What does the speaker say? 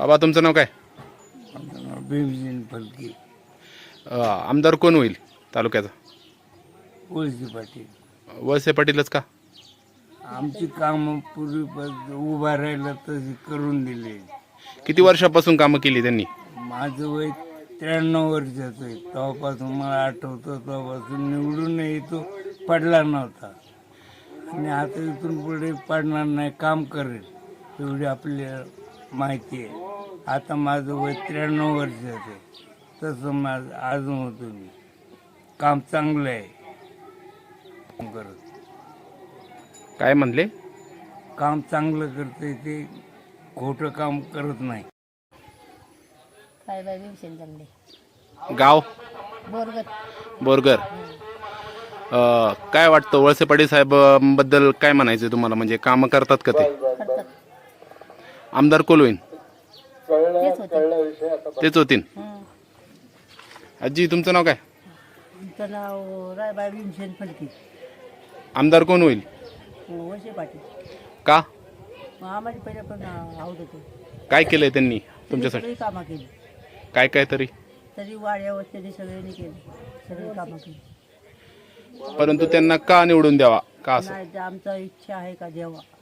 आबा तुमचं नाव काय? आमचं नाव भीमसेन फलके. अ, आमदार कोण होईल तालुक्याचा? वळसे पाटील. वळसे पाटीलच का? आमची कामं पूर्वी उभा राहिला तशी करून दिले. किती वर्षापासून कामं केली त्यांनी? माझं वय त्र्याण्णव वर्षाचं आहे. तेव्हापासून मला आठवतं तेव्हापासून निवडून येतो पडला नव्हता. आणि आता इथून पुढे पडणार नाही काम करेल एवढी आपल्याला माहिती आहे. आता माझं वय त्र्याण्णव वर्षाचं आहे. तसं माझं अजून होतो मी. काम चांगलं आहे. करत. काय म्हणले? काम चांगलं करते ते खोटं काम करत नाही. काय बाय भीमसेन चालले गाव? बोरगत बोरगर. अ, काय वाटतं वळसे पाटील साहेबांबद्दल काय म्हणायचं तुम्हाला? म्हणजे कामं करतात का ते? करतात. आमदार होईल तेच होते. तेच होतील हं. आजी तुमचं नाव काय? आमचं नाव रायबाई भीमसेन फलकी आमदार कोण होईल? वळसे पाटील. का? मग आम्हाला पहिले पण आवडत होते. काय केलंय त्यांनी तुमच्यासाठी? सगळी कामं केली. काय काय तरी? तरी वाड्या वस्त्याने सगळ्यांनी केली. सगळी कामं केली. परंतु त्यांना का निवडून द्यावा? का असं? नाही ते आमचा इच्छा आहे का देवा